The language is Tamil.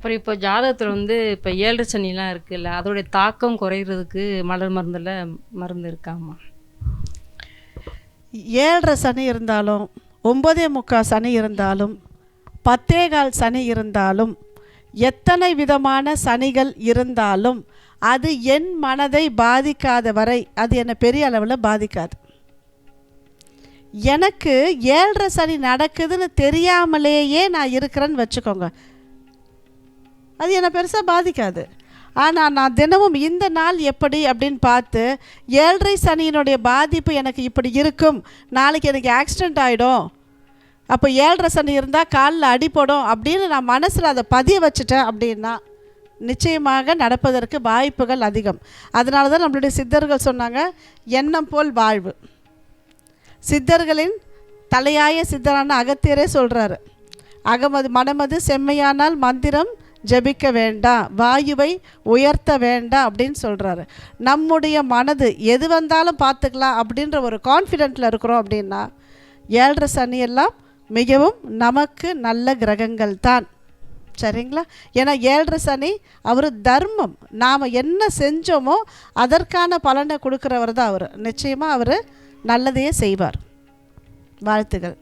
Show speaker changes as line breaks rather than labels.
அப்புறம் இப்போ ஜாதகத்தில் வந்து இப்போ ஏழரை சனிலாம் இருக்குல்ல அதோடைய தாக்கம் குறையிறதுக்கு மலர் மருந்தில் மருந்து இருக்காமா?
ஏழரை சனி இருந்தாலும் ஒம்பதே முக்கால் சனி இருந்தாலும் பத்தே கால் சனி இருந்தாலும் எத்தனை விதமான சனிகள் இருந்தாலும் அது என் மனதை பாதிக்காத வரை அது என்னை பெரிய அளவில் பாதிக்காது. எனக்கு ஏழரை சனி நடக்குதுன்னு தெரியாமலேயே நான் இருக்கிறேன்னு வச்சுக்கோங்க. அது என்னை பெருசாக பாதிக்காது. ஆனால் நான் தினமும் இந்த நாள் எப்படி அப்படின்னு பார்த்து ஏழரை சனியினுடைய பாதிப்பு எனக்கு இப்படி இருக்கும். நாளைக்கு எனக்கு ஆக்சிடெண்ட் ஆகிடும் அப்போ ஏழரை சனி இருந்தால் காலில் அடிபடும் அப்படின்னு நான் மனசில் அதை பதிய வச்சுட்டேன் அப்படின்னா நிச்சயமாக நடப்பதற்கு வாய்ப்புகள் அதிகம். அதனால தான் நம்மளுடைய சித்தர்கள் சொன்னாங்க எண்ணம் போல் வாழ்வு. சித்தர்களின் தலையாய சித்தரான அகத்தியரே சொல்கிறாரு அகமது மனமது செம்மையானால் மந்திரம் ஜெபிக்க வேண்டாம் வாயுவை உயர்த்த வேண்டாம் அப்படின்னு சொல்கிறாரு நம்முடைய மனது எது வந்தாலும் பார்த்துக்கலாம் அப்படின்ற ஒரு கான்ஃபிடென்ட்டில் இருக்கிறோம் அப்படின்னா ஏழரை சனி எல்லாம் மிகவும் நமக்கு நல்ல கிரகங்கள் தான். சரிங்களா? ஏன்னா ஏழரை சனி அவர் தர்மம். நாம் என்ன செஞ்சோமோ அதற்கான பலனை கொடுக்குறவர் தான் அவர். நிச்சயமாக அவர் நல்லதையே செய்வார். வாழ்த்துகள்.